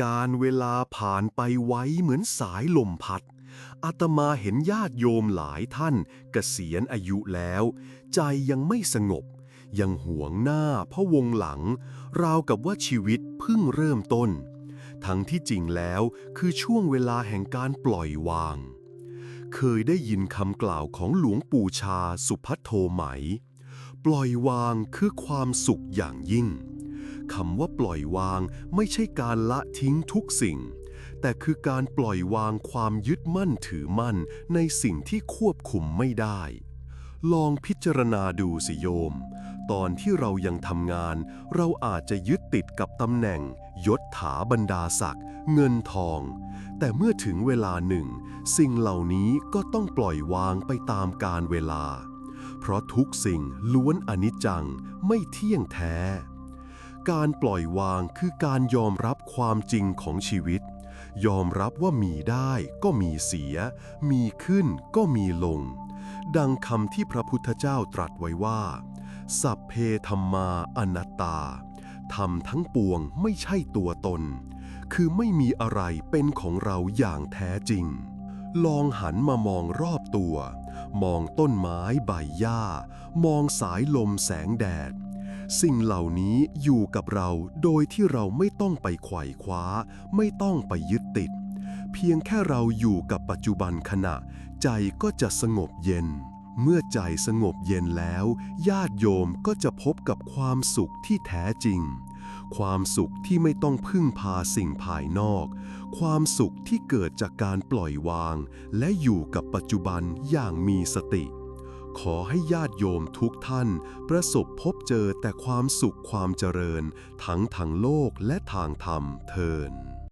การเวลาผ่านไปไวเหมือนสายลมพัด อาตมาเห็นญาติโยมหลายท่านเกษียณอายุแล้ว ใจยังไม่สงบ ยังห่วงหน้าพะวงหลัง ราวกับว่าชีวิตเพิ่งเริ่มต้น ทั้งที่จริงแล้วคือช่วงเวลาแห่งการปล่อยวาง เคยได้ยินคำกล่าวของหลวงปู่ชาสุพัทโทไหม ปล่อยวางคือความสุขอย่างยิ่ง คำว่าปล่อยวางไม่ใช่การละทิ้งทุกสิ่ง แต่คือการปล่อยวางความยึดมั่นถือมั่นในสิ่งที่ควบคุมไม่ได้ ลองพิจารณาดูสิโยม ตอนที่เรายังทำงาน เราอาจจะยึดติดกับตำแหน่ง ยศถาบรรดาศักดิ์เงินทอง แต่เมื่อถึงเวลาหนึ่ง สิ่งเหล่านี้ก็ต้องปล่อยวางไปตามกาลเวลา เพราะทุกสิ่งล้วนอนิจจังไม่เที่ยงแท้ การปล่อยวางคือการยอมรับความจริงของชีวิต ยอมรับว่ามีได้ก็มีเสีย มีขึ้นก็มีลง ดังคำที่พระพุทธเจ้าตรัสไว้ว่า สัพเพธรรมาอนัตตาธรรมทั้งปวงไม่ใช่ตัวตน คือไม่มีอะไรเป็นของเราอย่างแท้จริง ลองหันมามองรอบตัว มองต้นไม้ใบหญ้า มองสายลมแสงแดด สิ่งเหล่านี้อยู่กับเราโดยที่เราไม่ต้องไปไขว่คว้า ไม่ต้องไปยึดติด เพียงแค่เราอยู่กับปัจจุบันขณะ ใจก็จะสงบเย็น เมื่อใจสงบเย็นแล้ว ญาติโยมก็จะพบกับความสุขที่แท้จริง ความสุขที่ไม่ต้องพึ่งพาสิ่งภายนอก ความสุขที่เกิดจากการปล่อยวาง และอยู่กับปัจจุบันอย่างมีสติ ขอให้ญาติโยมทุกท่าน ประสบพบเจอแต่ความสุขความเจริญ ทั้งทางโลกและทางธรรมเทิน